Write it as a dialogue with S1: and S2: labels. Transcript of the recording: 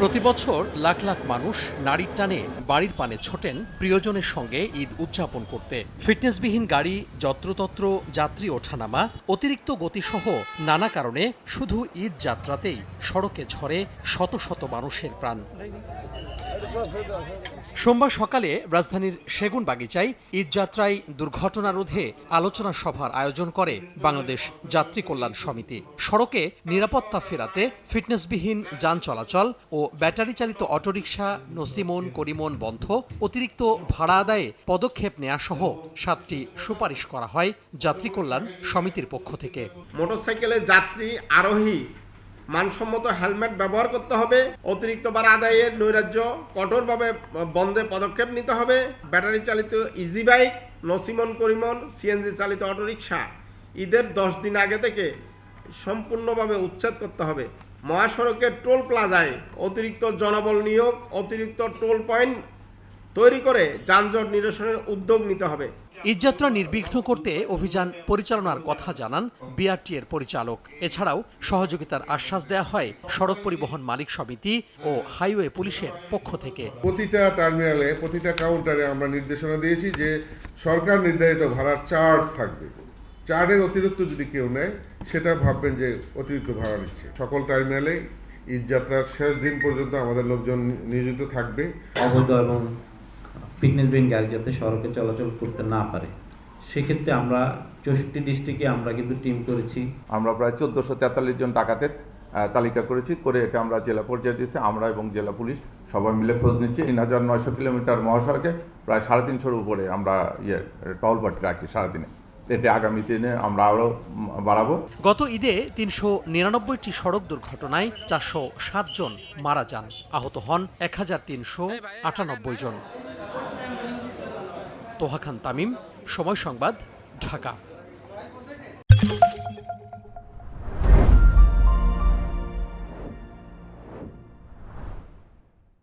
S1: প্রতি বছর লাখ লাখ মানুষ নারীর টানে বাড়ির পানে ছোটেন প্রিয়জনের সঙ্গে ঈদ উদযাপন করতে। ফিটনেসবিহীন গাড়ি, যত্রতত্র, যাত্রী ওঠানামা, অতিরিক্ত গতিসহ নানা কারণে শুধু ঈদ যাত্রাতেই সড়কে ঝরে শত শত মানুষের প্রাণ। সোমবার সকালে রাজধানীর সেগুন বাগিচায় ঈদযাত্রায় দুর্ঘটনা রোধে আলোচনা সভার আয়োজন করে বাংলাদেশ যাত্রী কল্যাণ সমিতি। সড়কে নিরাপত্তা ফেরাতে ফিটনেসবিহীন যান চলাচল ও ব্যাটারি চালিত অটোরিকশা, নসিমন, করিমন বন্ধ, অতিরিক্ত ভাড়া আদায়ে পদক্ষেপ নেওয়া সহ সাতটি সুপারিশ করা হয় যাত্রী কল্যাণ সমিতির পক্ষ থেকে।
S2: মোটরসাইকেলের যাত্রী, আরোহী, মানসম্মত হেলমেট ব্যবহার করতে হবে, অতিরিক্ত ভাড়া আদায়ের নৈরাজ্য, কঠোরভাবে বন্ধে পদক্ষেপ নিতে হবে ব্যাটারি চালিত ইজি বাইক নসিমন, করিমন সিএনজি চালিত অটোরিকশা, ঈদের দশ দিন আগে থেকে সম্পূর্ণভাবে উচ্ছেদ করতে হবে। মহাসড়কের টোল প্লাজায় অতিরিক্ত জনবল নিয়োগ অতিরিক্ত টোল পয়েন্ট তৈরি করে যানজট নিরসনের উদ্যোগ নিতে হবে।
S1: ঈদযাত্রা নির্বিঘ্ন করতে অভিযান পরিচালনার কথা জানান বিআরটি এর পরিচালক। এছাড়াও সহযোগিতার আশ্বাস দেওয়া হয় সড়ক পরিবহন মালিক সমিতি ও হাইওয়ে পুলিশের পক্ষ থেকে।
S3: প্রতিটা টার্মিনালে প্রতিটা কাউন্টারে আমরা নির্দেশনা দিয়েছি যে সরকার নির্ধারিত ভাড়ার চার্ট থাকবে। চার্টের অতিরিক্ত যদি কেউ নেয় সেটা ভাববেন যে অতিরিক্ত ভাড়া নিচ্ছে। সকল টার্মিনালে ঈদযাত্রার শেষ দিন পর্যন্ত আমাদের লোকজন নিয়োজিত থাকবে।
S4: অবৈধ এবং ফিটনেসবিহীন গাড়ি যাতে সড়কে চলাচল করতে না পারে। সেক্ষেত্রে আমরা চৌষট্টি ডিস্ট্রিক্টে আমরা কিন্তু টিম করেছি।
S5: আমরা প্রায় চোদ্দোশো তেতাল্লিশ জন ডাকাতের তালিকা করেছি। করে এটা আমরা জেলা পর্যায়ে দিয়েছি। আমরা এবং জেলা পুলিশ সবাই মিলে খোঁজ নিচ্ছি। তিন হাজার নয়শো কিলোমিটার মহাসড়কে প্রায় সাড়ে তিনশোর উপরে আমরা ইয়ে টল পার্টি রাখি সারাদিনে। এতে আগামী দিনে আমরা আরও বাড়াবো।
S1: গত ঈদে তিনশো নিরানব্বইটি সড়ক দুর্ঘটনায় চারশো সাত জন মারা যান। আহত হন এক হাজার তিনশো আটানব্বই জন। তোহা খান তামিম, সময় সংবাদ, ঢাকা।